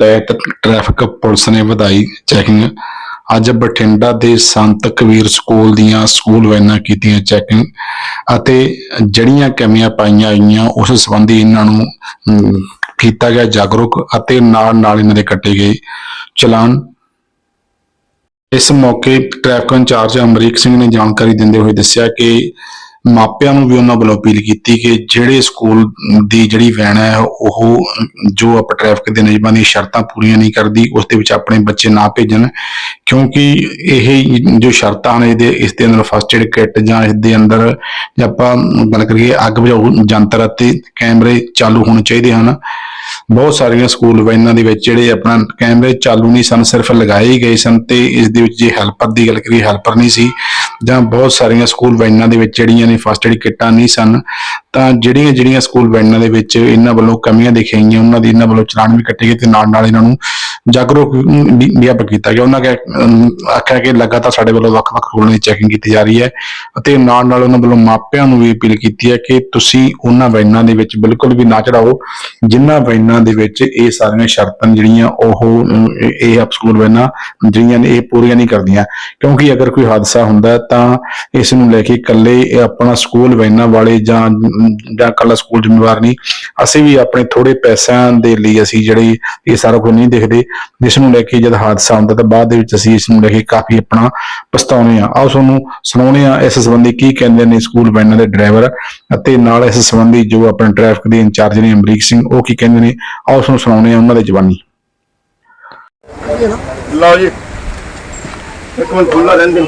ਤਹਿਤ traffic police ਨੇ ਵਧਾਈ। ਚੈਕਿੰਗ ਅੱਜ ਬਠਿੰਡਾ ਦੇ ਸੰਤ ਕਬੀਰ ਸਕੂਲ ਦੀਆਂ ਸਕੂਲ ਵੈਨਾਂ ਕੀਤੀਆਂ ਚੈਕਿੰਗ ਅਤੇ ਜਿਹੜੀਆਂ ਕਮੀਆਂ ਪਾਈਆਂ ਗਈਆਂ ਉਸ ਸੰਬੰਧੀ ਇਹਨਾਂ ਨੂੰ ਕੀਤਾ ਗਿਆ ਜਾਗਰੂਕ ਅਤੇ ਨਾਲ ਨਾਲ ਇਹਨਾਂ ਦੇ ਕੱਟੇ ਗਏ ਚਲਾਨ। ਇਸ ਮੌਕੇ ਟ੍ਰੈਫਿਕ ਇੰਚਾਰਜ ਅਮਰੀਕ ਸਿੰਘ ਨੇ ਜਾਣਕਾਰੀ ਦਿੰਦੇ ਹੋਏ ਦੱਸਿਆ ਕਿ ਮਾਪਿਆਂ ਨੂੰ ਵੀ ਉਹਨਾਂ ਵੱਲੋਂ ਅਪੀਲ ਕੀਤੀ ਕਿ ਜਿਹੜੇ ਸਕੂਲ ਦੀ ਜਿਹੜੀ ਵੈਨ ਹੈ, ਉਹ ਜੋ ਆਪਾਂ ਟ੍ਰੈਫਿਕ ਦੇ ਨਿਯਮਾਂ ਦੀਆਂ ਸ਼ਰਤਾਂ ਪੂਰੀਆਂ ਨਹੀਂ ਕਰਦੀ, ਉਸ ਦੇ ਵਿੱਚ ਆਪਣੇ ਬੱਚੇ ਨਾ ਭੇਜਣ, ਕਿਉਂਕਿ ਇਹ ਜੋ ਸ਼ਰਤਾਂ ਨੇ ਇਹਦੇ, ਇਸ ਦੇ ਅੰਦਰ ਫਸਟ ਏਡ ਕਿੱਟ ਜਾਂ ਇਸ ਦੇ ਅੰਦਰ ਜੇ ਆਪਾਂ ਗੱਲ ਕਰੀਏ ਅੱਗ ਬੁਝਾਊ ਯੰਤਰ ਅਤੇ ਕੈਮਰੇ ਚਾਲੂ ਹੋਣੇ ਚਾਹੀਦੇ ਹਨ। ਬਹੁਤ ਸਾਰੀਆਂ ਸਕੂਲ ਵੈਨਾਂ ਦੇ ਵਿੱਚ ਜਿਹੜੇ ਆਪਣਾ ਕੈਮਰੇ ਚਾਲੂ ਨਹੀਂ ਸਨ, ਸਿਰਫ ਲਗਾਏ ਹੀ ਗਏ ਸਨ ਤੇ ਇਸ ਦੇ ਵਿੱਚ ਜੇ ਹੈਲਪਰ ਦੀ ਗੱਲ ਕਰੀਏ ਹੈਲਪਰ ਨਹੀਂ ਸੀ ਜਾਂ ਬਹੁਤ ਸਾਰੀਆਂ ਸਕੂਲ ਵੈਨਾਂ ਦੇ ਵਿੱਚ ਜਿਹੜੀਆਂ ਨੇ ਫਸਟ ਏਡ ਕਿੱਟਾਂ ਨਹੀਂ ਸਨ, ਤਾਂ ਜਿਹੜੀਆਂ ਜਿਹੜੀਆਂ ਸਕੂਲ ਵੈਨਾਂ ਦੇ ਵਿੱਚ ਇਹਨਾਂ ਵੱਲੋਂ ਕਮੀਆਂ ਦੇਖੀਆਂ ਗਈਆਂ ਉਹਨਾਂ ਦੀ ਇਹਨਾਂ ਵੱਲੋਂ ਚਲਾਨ ਵੀ ਕੱਟੇ ਗਏ ਤੇ ਨਾਲ ਨਾਲ ਇਹਨਾਂ ਨੂੰ ਜਾਗਰੂਕ ਵਿਆਪਕ ਕੀਤਾ ਗਿਆ। ਉਹਨਾਂ ਕਹਿ- ਆਖਿਆ ਕਿ ਲਗਾਤਾਰ ਸਾਡੇ ਵੱਲੋਂ ਵੱਖ-ਵੱਖ ਸਕੂਲਾਂ ਦੀ ਚੈਕਿੰਗ ਕੀਤੀ ਜਾ ਰਹੀ ਹੈ ਅਤੇ ਨਾਲ ਨਾਲ ਉਹਨਾਂ ਵੱਲੋਂ ਮਾਪਿਆਂ ਨੂੰ ਵੀ ਅਪੀਲ ਕੀਤੀ ਹੈ ਕਿ ਤੁਸੀਂ ਉਹਨਾਂ ਵੈਨਾਂ ਦੇ ਵਿੱਚ ਬਿਲਕੁਲ ਵੀ ਨਾ ਚੜਾਓ ਜਿਨ੍ਹਾਂ ਵੈਨਾਂ ਦੇ ਵਿੱਚ ਇਹ ਸਾਰੀਆਂ ਸ਼ਰਤਾਂ ਜਿਹੜੀਆਂ ਉਹ, ਇਹ ਆਪ ਸਕੂਲ ਵੈਨਾਂ ਜਿਹੜੀਆਂ ਨੇ, ਇਹ ਪੂਰੀਆਂ ਨਹੀਂ ਕਰਦੀਆਂ। ਕਿਉਂਕਿ ਅਗਰ ਕੋਈ ਹਾਦਸਾ ਹੁੰਦਾ ਤਾਂ ਇਸ ਨੂੰ ਲੈ ਕੇ ਇਕੱਲੇ ਆਪਣਾ ਸਕੂਲ ਵੈਨਾਂ ਵਾਲੇ ਜਾਂ ਜਾਂ ਇਕੱਲਾ ਸਕੂਲ ਜ਼ਿੰਮੇਵਾਰ ਨਹੀਂ। ਅਸੀਂ ਵੀ ਆਪਣੇ ਥੋੜੇ ਪੈਸਿਆਂ ਦੇ ਲਈ ਅਸੀਂ ਜਿਹੜੇ ਇਹ ਸਾਰਾ ਕੁਝ ਨਹੀਂ ਦੇਖਦੇ। ਜਿਸ ਨੂੰ ਲੈ ਕੇ ਜਦ ਹਾਦਸਾ ਹੁੰਦਾ ਤਾਂ ਬਾਅਦ ਦੇ ਵਿੱਚ ਅਸੀਂ ਇਸ ਨੂੰ ਲੈ ਕੇ ਕਾਫੀ ਆਪਣਾ ਪਛਤਾਉਂਦੇ ਆ ਆਓ ਤੁਹਾਨੂੰ ਸੁਣਾਉਂਦੇ ਆ ਇਸ ਸੰਬੰਧੀ ਕੀ ਕਹਿੰਦੇ ਨੇ ਸਕੂਲ ਵੈਨਾਂ ਦੇ ਡਰਾਈਵਰ ਅਤੇ ਨਾਲ ਇਸ ਸੰਬੰਧੀ ਜੋ ਆਪਣੇ ਟ੍ਰੈਫਿਕ ਦੇ ਇੰਚਾਰਜ ਨੇ ਅਮਰੀਕ ਸਿੰਘ, ਉਹ ਕੀ ਕਹਿੰਦੇ ਨੇ? ਆਓ ਤੁਹਾਨੂੰ ਸੁਣਾਉਂਦੇ ਆ ਉਹਨਾਂ ਦੇ ਜਵਾਨੀ। ਲਓ ਜੀ। ਇੱਕ ਮਿੰਟ ਖੁੱਲਾ ਰਹਿੰਦੇ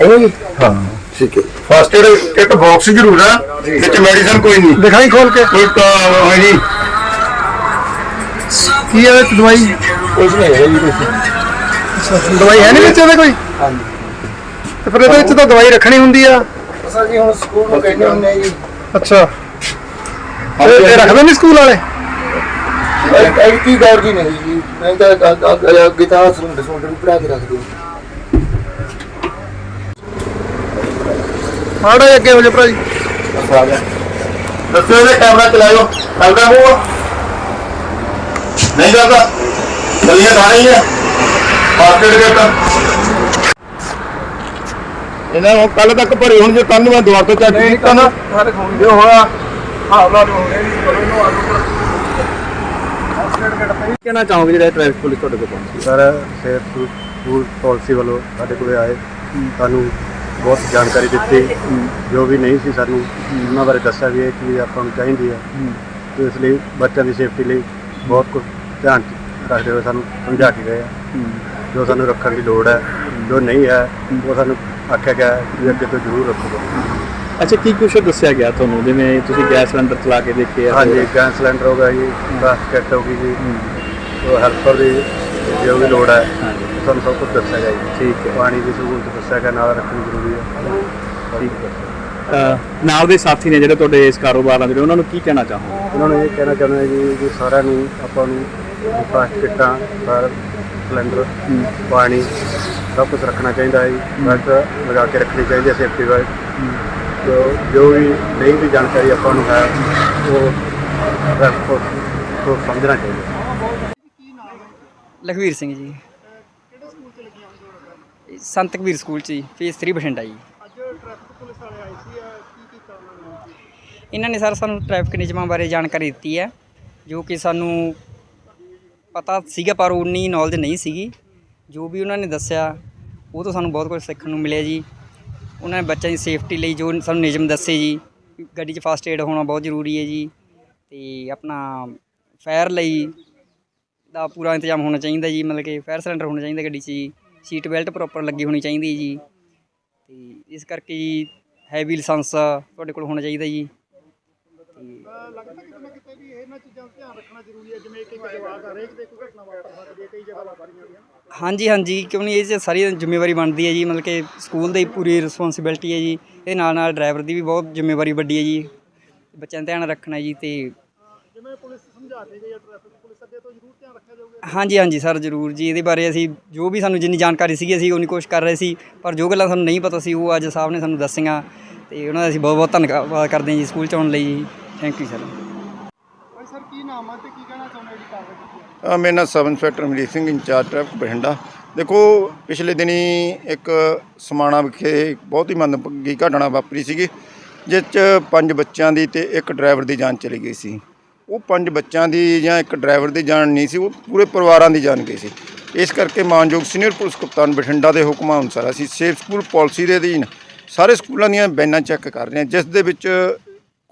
ਹੈਗਾ ਜੀ। ਹਾਂ ਠੀਕ ਹੈ। ਫਸਟ ਏਡ ਕਿਟ ਬਾਕਸ ਜ਼ਰੂਰ ਆ ਵਿੱਚ ਮੈਡੀਸਨ ਕੋਈ ਨਹੀਂ। ਦਿਖਾਈ ਖੋਲ ਕੇ। ਕੋਈ ਤਾਂ ਹੈ ਜੀ ਕੀ ਹੈ ਵਿੱਚ ਦਵਾਈ? ਕੁਝ ਨਹੀਂ ਹੈ ਜੀ ਕੁਛ। ਦਵਾਈ ਹੈ ਨਹੀਂ ਵਿੱਚ ਇਹਦੇ ਕੋਈ? ਹਾਂਜੀ। ਤੇ ਫਿਰ ਇਹਦੇ ਵਿੱਚ ਤਾਂ ਦਵਾਈ ਰੱਖਣੀ ਹੁੰਦੀ ਆ। ਅਸਾਂ ਜੀ ਹੁਣ ਸਕੂਲ ਨੂੰ ਕਹਿੰਦੇ ਹੁੰਦੇ ਆ ਜੀ। ਅੱਛਾ। ਇਹ ਇਹ ਰੱਖਦੇ ਨਹੀਂ ਸਕੂਲ ਵਾਲੇ? ਐ ਕੀ ਗੌਰ ਜੀ ਨਹੀਂ ਜੀ। ਮੈਂ ਤਾਂ ਅੱਗੇ ਤਾਂ ਸਿਲੰਡਰ ਸਿਲੰਡਰ ਵੀ ਭਰਾ ਕੇ ਰੱਖ ਦਿਓ। ਮਾੜਾ ਜਿਹਾ ਅੱਗੇ ਹੋ ਜਾ ਭਰਾ ਜੀ ਦੱਸੋ ਇਹਦਾ ਕੈਮਰਾ ਚਲਾਇਓ। ਚੱਲਦਾ ਮੂੰਹ ਨਹੀਂ ਚੱਲਦਾ। ਚੱਲੀਏ ਤਾਂ ਹੀ ਹੈ ਮਾਰਕੀਟ ਦੇ ਤਾਂ ਇਹਨਾਂ ਨੂੰ ਕੱਲ ਤੱਕ ਭਰੇ ਹੁਣ ਜੇ ਕੱਲ ਨੂੰ ਮੈਂ ਦੁਆਰ ਤੋਂ ਚੱਕ ਕੀਤਾ ਨਾ। ਜੋ ਹੋਇਆ ਹਾਵਲਾ ਨੂੰ ਹੋ ਗਿਆ ਜੀ ਚਲੋ ਇਹਨੂੰ ਆਲੂ ਕਹਿਣਾ ਚਾਹੋਗੇ ਜਿਹੜਾ ਟ੍ਰੈਫਿਕ ਪੁਲਿਸ ਤੁਹਾਡੇ ਕੋਲ ਪਹੁੰਚੀ? ਸਰ ਸੇਫ ਰੂਲ ਪਾਲਿਸੀ ਵੱਲੋਂ ਸਾਡੇ ਕੋਲੇ ਆਏ। ਸਾਨੂੰ ਬਹੁਤ ਜਾਣਕਾਰੀ ਦਿੱਤੀ। ਜੋ ਵੀ ਨਹੀਂ ਸੀ ਸਾਨੂੰ ਉਹਨਾਂ ਬਾਰੇ ਦੱਸਿਆ ਵੀ ਇਹ ਚੀਜ਼ ਆਪਾਂ ਨੂੰ ਚਾਹੀਦੀ ਹੈ। ਤੇ ਇਸ ਲਈ ਬੱਚਿਆਂ ਦੀ ਸੇਫਟੀ ਲਈ ਬਹੁਤ ਕੁਝ ਧਿਆਨ ਰੱਖਦੇ ਹੋਏ ਸਾਨੂੰ ਸਮਝਾ ਕੇ ਗਏ ਆ। ਜੋ ਸਾਨੂੰ ਰੱਖਣ ਦੀ ਲੋੜ ਹੈ ਜੋ ਨਹੀਂ ਹੈ ਉਹ ਸਾਨੂੰ ਆਖਿਆ ਗਿਆ ਕਿ ਅੱਗੇ ਤੋਂ ਜ਼ਰੂਰ ਰੱਖੋਗੇ ਅੱਛਾ ਕੀ ਕੁਛ ਦੱਸਿਆ ਗਿਆ ਤੁਹਾਨੂੰ? ਜਿਵੇਂ ਤੁਸੀਂ ਗੈਸ ਸਿਲੰਡਰ ਚਲਾ ਕੇ ਦੇਖੇ ਆ ਹਾਂਜੀ ਗੈਸ ਸਿਲੰਡਰ ਹੋ ਗਿਆ ਜੀ ਬਾਸਕਟ ਹੋ ਗਈ ਜੀ ਉਹ ਹੈਲਪਰ ਦੀ ਜੋ ਵੀ ਲੋੜ ਹੈ ਤੁਹਾਨੂੰ ਸਭ ਕੁਝ ਦੱਸਿਆ ਗਿਆ ਜੀ। ਠੀਕ ਹੈ। ਪਾਣੀ ਦੀ ਸਹੂਲਤ ਦੱਸਿਆ ਗਿਆ ਨਾਲ ਰੱਖਣੀ ਜ਼ਰੂਰੀ ਹੈ। ਠੀਕ ਹੈ। ਨਾਲ ਦੇ ਸਾਥੀ ਨੇ ਜਿਹੜੇ ਤੁਹਾਡੇ ਇਸ ਕਾਰੋਬਾਰ ਨਾਲ ਜਿਹੜੇ ਉਹਨਾਂ ਨੂੰ ਕੀ ਕਹਿਣਾ ਚਾਹੋਗੇ? ਉਹਨਾਂ ਨੂੰ ਇਹ ਕਹਿਣਾ ਚਾਹੁੰਦੇ ਜੀ ਕਿ ਸਾਰਿਆਂ ਨੂੰ ਆਪਾਂ ਨੂੰ ਫਾਸਟ ਕਿੱਟਾਂ ਫਾਇਰ ਸਿਲੰਡਰ ਪਾਣੀ ਸਭ ਕੁਝ ਰੱਖਣਾ ਚਾਹੀਦਾ ਹੈ ਜੀ। ਬੈਲਟ ਲਗਾ ਕੇ ਰੱਖਣੀ ਚਾਹੀਦੀ ਹੈ ਸੇਫਟੀ ਬੈਲਟ। ਜੋ ਜੋ ਵੀ ਨਹੀਂ ਵੀ ਜਾਣਕਾਰੀ ਆਪਾਂ ਨੂੰ ਹੈ, ਉਹ ਟ੍ਰੈਫਿਕ ਤੋਂ ਸਮਝਣਾ ਚਾਹੀਦਾ। ਲਖਵੀਰ ਸਿੰਘ ਜੀ। ਇਹ ਸੰਤ ਕਬੀਰ ਸਕੂਲ ਚ ਜੀ, ਫੇਸ 3 ਬਠਿੰਡਾ ਜੀ। ਇਹਨਾਂ ਨੇ ਸਰ ਸਾਨੂੰ ਟ੍ਰੈਫਿਕ ਨਿਯਮਾਂ ਬਾਰੇ ਜਾਣਕਾਰੀ ਦਿੱਤੀ ਹੈ, ਜੋ ਕਿ ਸਾਨੂੰ ਪਤਾ ਸੀਗਾ, ਪਰ ਉਨੀ ਨੌਲੇਜ ਨਹੀਂ ਸੀਗੀ। ਜੋ ਵੀ ਉਹਨਾਂ ਨੇ ਦੱਸਿਆ, ਉਹ ਤੋਂ ਸਾਨੂੰ ਬਹੁਤ ਕੁਝ ਸਿੱਖਣ ਨੂੰ ਮਿਲਿਆ ਜੀ। ਉਹਨਾਂ ਨੇ ਬੱਚਿਆਂ ਦੀ ਸੇਫਟੀ ਲਈ ਜੋ ਸਾਨੂੰ ਨਿਯਮ ਦੱਸੇ ਜੀ, ਗੱਡੀ 'ਚ ਫਸਟ ਏਡ ਹੋਣਾ ਬਹੁਤ ਜ਼ਰੂਰੀ ਹੈ ਜੀ ਤੇ ਆਪਣਾ ਫਾਇਰ ਲਈ ਦਾ ਪੂਰਾ ਇੰਤਜ਼ਾਮ ਹੋਣਾ ਚਾਹੀਦਾ ਜੀ, ਮਤਲਬ ਕਿ ਫਾਇਰ ਸਿਲੰਡਰ ਹੋਣਾ ਚਾਹੀਦਾ ਗੱਡੀ 'ਚ ਜੀ ਸੀਟ ਬੈਲਟ ਪ੍ਰੋਪਰ ਲੱਗੀ ਹੋਣੀ ਚਾਹੀਦੀ ਜੀ ਤੇ ਇਸ ਕਰਕੇ ਜੀ ਹੈਵੀ ਲਾਇਸੈਂਸ ਤੁਹਾਡੇ ਕੋਲ ਹੋਣਾ ਚਾਹੀਦਾ ਜੀ ਲੱਗਦਾ ਇਹਨਾਂ ਚੀਜ਼ਾਂ ਦਾ ਧਿਆਨ ਰੱਖਣਾ ਜ਼ਰੂਰੀ ਹੈ ਜਿਵੇਂ ਇੱਕ ਇੱਕ ਜਵਾਕ ਹਰੇਕ ਦੇ ਕੋਈ ਘਟਨਾ ਵਾਪਰ ਸਕਦੀ ਹੈ ਕਈ ਜਗ੍ਹਾ ਵਾਪਰੀਆਂ ਦੀਆਂ ਹਾਂਜੀ ਹਾਂਜੀ ਕਿਉਂ ਨਹੀਂ ਇਹ 'ਚ ਸਾਰੀ ਜ਼ਿੰਮੇਵਾਰੀ ਬਣਦੀ ਹੈ ਜੀ ਮਤਲਬ ਕਿ ਸਕੂਲ ਦੀ ਪੂਰੀ ਰਿਸਪੌਂਸਿਬਿਲਟੀ ਹੈ ਜੀ ਇਹਦੇ ਨਾਲ ਨਾਲ ਡਰਾਈਵਰ ਦੀ ਵੀ ਬਹੁਤ ਜ਼ਿੰਮੇਵਾਰੀ ਵੱਡੀ ਹੈ ਜੀ ਬੱਚਿਆਂ ਦਾ ਧਿਆਨ ਰੱਖਣਾ ਜੀ ਤੇ ਜਿਵੇਂ ਪੁਲਿਸ ਸਮਝਾ ਕੇ ਗਈ ਹੈ ਟ੍ਰੈਫਿਕ ਪੁਲਿਸ ਅੱਗੇ ਤੋਂ ਜ਼ਰੂਰ ਧਿਆਨ ਰੱਖਿਆ ਜਾਊਗਾ। ਹਾਂਜੀ ਹਾਂਜੀ ਸਰ ਜ਼ਰੂਰ ਜੀ ਇਹਦੇ ਬਾਰੇ ਅਸੀਂ ਜੋ ਵੀ ਸਾਨੂੰ ਜਿੰਨੀ ਜਾਣਕਾਰੀ ਸੀਗੀ ਅਸੀਂ ਉਨੀ ਕੋਸ਼ਿਸ਼ ਕਰ ਰਹੇ ਸੀ ਪਰ ਜੋ ਗੱਲਾਂ ਸਾਨੂੰ ਨਹੀਂ ਪਤਾ ਸੀ ਉਹ ਅੱਜ ਸਾਹਿਬ ਨੇ ਸਾਨੂੰ ਦੱਸੀਆਂ ਤੇ ਉਹਨਾਂ ਦਾ ਅਸੀਂ ਬਹੁਤ ਬਹੁਤ ਧੰਨਵਾਦ ਕਰਦੇ ਹਾਂ ਜੀ ਸਕੂਲ ਚ ਆਉਣ ਲਈ ਥੈਂਕ ਯੂ ਸਰ ਸਰ ਕੀ ਨਾਮ ਹੈ ਤੇ ਕੀ ਕਹਿਣਾ ਚਾਹੁੰਦੇ ਜੀ ਕਾਰਵਾਈ ਅ, ਮੇਰਾ ਨਾਮ sub inspector Amrik Singh incharge traffic Bathinda. ਦੇਖੋ ਪਿਛਲੇ ਦਿਨੀ ਇੱਕ ਸਮਾਣਾ ਵਿਖੇ ਬਹੁਤ ਹੀ ਮੰਦਭਾਗੀ ਘਟਨਾ ਵਾਪਰੀ ਸੀਗੀ ਜਿਸ 'ਚ ਪੰਜ ਬੱਚਿਆਂ ਦੀ ਤੇ ਇੱਕ ਡਰਾਈਵਰ ਦੀ ਜਾਨ ਚਲੀ ਗਈ ਸੀ। ਉਹ ਪੰਜ ਬੱਚਿਆਂ ਦੀ ਜਾਂ ਇੱਕ ਡਰਾਈਵਰ ਦੀ ਜਾਨ ਨਹੀਂ ਸੀ ਉਹ ਪੂਰੇ ਪਰਿਵਾਰਾਂ ਦੀ ਜਾਨ ਗਈ ਸੀ। ਇਸ ਕਰਕੇ ਮਾਨਯੋਗ ਸੀਨੀਅਰ ਪੁਲਿਸ ਕਪਤਾਨ ਬਠਿੰਡਾ ਦੇ ਹੁਕਮਾਂ ਅਨੁਸਾਰ ਅਸੀਂ ਸੇਫ ਸਕੂਲ ਪਾਲਿਸੀ ਦੇ ਅਧੀਨ ਸਾਰੇ ਸਕੂਲਾਂ ਦੀਆਂ ਬੈਨਾਂ ਚੈੱਕ ਕਰ ਰਹੇ ਹਾਂ ਜਿਸ ਦੇ ਵਿੱਚ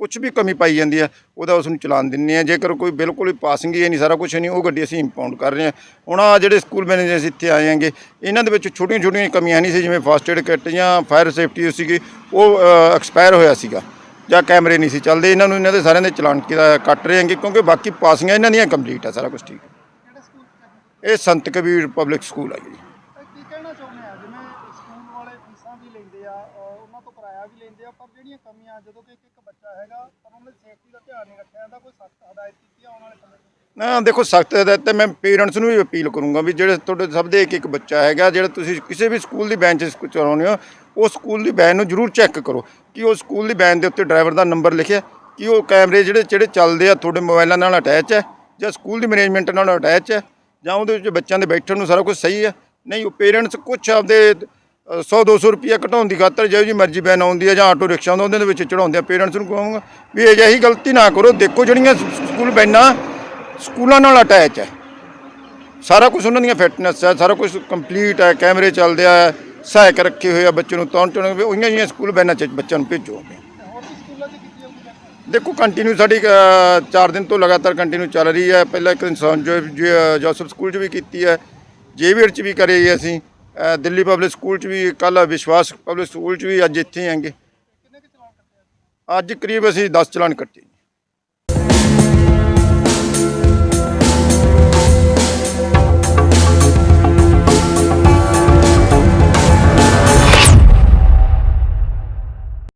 ਕੁਝ ਵੀ ਕਮੀ ਪਾਈ ਜਾਂਦੀ ਹੈ, ਉਹਦਾ ਉਸ ਨੂੰ ਚਲਾਨ ਦਿੰਨੇ ਆ ਜੇਕਰ ਕੋਈ ਬਿਲਕੁਲ ਹੀ ਪਾਸਿੰਗ ਹੀ ਹੈ ਨਹੀਂ, ਸਾਰਾ ਕੁਝ ਨਹੀਂ, ਉਹ ਗੱਡੀ ਅਸੀਂ ਇੰਪਾਊਂਡ ਕਰ ਰਹੇ ਹਾਂ। ਹੁਣ ਆ ਜਿਹੜੇ ਸਕੂਲ ਮੈਨੇਜਰ ਇੱਥੇ ਆਏ ਆਂਗੇ ਇਹਨਾਂ ਦੇ ਵਿੱਚ ਛੋਟੀਆਂ ਛੋਟੀਆਂ ਕਮੀਆਂ ਨਹੀਂ ਸੀ, ਜਿਵੇਂ ਫਸਟ ਏਡ ਕਿੱਟ ਜਾਂ ਫਾਇਰ ਸੇਫਟੀ ਸੀਗੀ, ਉਹ ਐਕਸਪਾਇਰ ਹੋਇਆ ਸੀਗਾ, ਜਾਂ ਕੈਮਰੇ ਨਹੀਂ ਸੀ ਚੱਲਦੇ। ਇਹਨਾਂ ਨੂੰ ਇਹਨਾਂ ਦੇ ਸਾਰਿਆਂ ਦੇ ਚਲਾਨ ਕੀਤਾ ਕੱਟ ਰਹੇ ਹੈਗੇ, ਕਿਉਂਕਿ ਬਾਕੀ ਪਾਸਿੰਗਾਂ ਇਹਨਾਂ ਦੀਆਂ ਕੰਪਲੀਟ ਆ, ਸਾਰਾ ਕੁਝ ਠੀਕ। ਇਹ ਸੰਤ ਕਬੀਰ ਪਬਲਿਕ ਸਕੂਲ ਆ ਜੀ। ਕੀ ਕਹਿਣਾ ਚਾਹੁੰਦੇ ਆ? ਜਿਵੇਂ ਵਾਲੇ ਫੀਸਾਂ ਵੀ ਲੈਂਦੇ ਆ, ਅਹ ਉਹਨਾਂ ਤੋਂ ਕਿਰਾਇਆ ਵੀ ਲੈਂਦੇ ਆ, ਪਰ ਜਿਹੜੀਆਂ ਕਮੀਆਂ, ਜਦੋਂ ਕਿ ਇੱਕ ਇੱਕ ਬੱਚਾ ਹੈਗਾ, ਪਰ ਉਹਨਾਂ ਦੀ ਸੇਫਟੀ ਦਾ ਧਿਆਨ ਨਹੀਂ ਰੱਖਿਆ ਜਾਂਦਾ, ਕੋਈ ਸਖਤ ਹਦਾਇਤ ਕੀਤੀ ਆ ਆਉਣ ਵਾਲੇ ਸਮੇਂ 'ਚ ਨਾ, ਦੇਖੋ, ਸਖਤ ਹਦਾਇਤ ਤੇ ਮੈਂ ਪੇਰੈਂਟਸ ਨੂੰ ਵੀ ਅਪੀਲ ਕਰੂੰਗਾ ਵੀ ਜਿਹੜੇ ਤੁਹਾਡੇ ਸਭ ਦੇ ਇੱਕ ਇੱਕ ਬੱਚਾ ਹੈਗਾ, ਜਿਹੜਾ ਤੁਸੀਂ ਕਿਸੇ ਵੀ ਸਕੂਲ ਦੀ ਬੈਂਚ ਚਲਾਉਂਦੇ ਹੋ ਉਹ ਸਕੂਲ ਦੀ ਵੈਨ ਨੂੰ ਜ਼ਰੂਰ ਚੈੱਕ ਕਰੋ ਕਿ ਉਹ ਸਕੂਲ ਦੀ ਵੈਨ ਦੇ ਉੱਤੇ ਡਰਾਈਵਰ ਦਾ ਨੰਬਰ ਲਿਖਿਆ, ਕਿ ਉਹ ਕੈਮਰੇ ਜਿਹੜੇ ਜਿਹੜੇ ਚੱਲਦੇ ਆ ਤੁਹਾਡੇ ਮੋਬਾਈਲਾਂ ਨਾਲ ਅਟੈਚ ਹੈ ਜਾਂ ਸਕੂਲ ਦੀ ਮੈਨੇਜਮੈਂਟ ਨਾਲ ਅਟੈਚ ਹੈ ਜਾਂ ਉਹਦੇ ਵਿੱਚ ਬੱਚਿਆਂ ਦੇ ਬੈਠਣ ਨੂੰ ਸਾਰਾ ਕੁਝ ਸਹੀ ਹੈ ਨਹੀਂ, ਉਹ ਪੇਰੈਂਟਸ ਕੁਝ ਆਪਦੇ 100 200 ਰੁਪਿਆ ਘਟਾਉਣ ਦੀ ਖਾਤਰ ਜਿਹੋ ਜੀ ਮਰਜ਼ੀ ਬੈਨ ਆਉਂਦੀ ਹੈ ਜਾਂ ਆਟੋ ਰਿਕਸ਼ਾ ਆਉਂਦਾ, ਉਹਦੇ ਦੇ ਵਿੱਚ ਚੜਾਉਂਦੇ ਆ, ਪੇਰੈਂਟਸ ਨੂੰ ਕਹਾਂਗਾ ਵੀ ਇਹ ਜਿਹੀ ਗਲਤੀ ਨਾ ਕਰੋ। ਦੇਖੋ ਜਿਹੜੀਆਂ ਸਕੂਲ ਬੈਨਾਂ ਸਕੂਲਾਂ ਨਾਲ ਅਟੈਚ ਹੈ। ਸਾਰਾ ਕੁਝ ਉਹਨਾਂ ਦੀਆਂ ਫਿਟਨੈਸ ਹੈ, ਸਾਰਾ ਕੁਝ ਕੰਪਲੀਟ ਹੈ, ਕੈਮਰੇ ਚੱਲਦੇ ਆ, ਸਹਾਇਕ ਰੱਖੇ ਹੋਏ ਆ ਬੱਚੇ ਨੂੰ ਤੌਣ ਚੁਣ ਉਹੀਆਂ ਜਿਹੀਆਂ ਸਕੂਲ ਬੈਨਾਂ ਚ ਬੱਚਿਆਂ ਨੂੰ ਭੇਜੋ। ਦੇਖੋ ਕੰਟੀਨਿਊ ਸਾਡੀ 4 ਦਿਨ ਤੋਂ ਲਗਾਤਾਰ ਕੰਟੀਨਿਊ ਚੱਲ ਰਹੀ ਹੈ। ਪਹਿਲਾਂ ਇੱਕ ਦਿਨ ਜੋਸਫ ਸਕੂਲ 'ਚ ਵੀ ਕੀਤੀ ਹੈ। ਜੇਵੀਆਰ 'ਚ ਵੀ ਕਰੀ ਅਸੀਂ। ਦਿੱਲੀ ਪਬਲਿਕ ਸਕੂਲ 'ਚ ਵੀ ਕੱਲ ਵਿਸ਼ਵਾਸ ਪਬਲਿਕ ਸਕੂਲ 'ਚ ਵੀ ਅੱਜ ਇੱਥੇ ਆਂਗੇ ਅੱਜ ਕਰੀਬ ਅਸੀਂ 10 ਚਲਾਨ ਕੱਟੇ।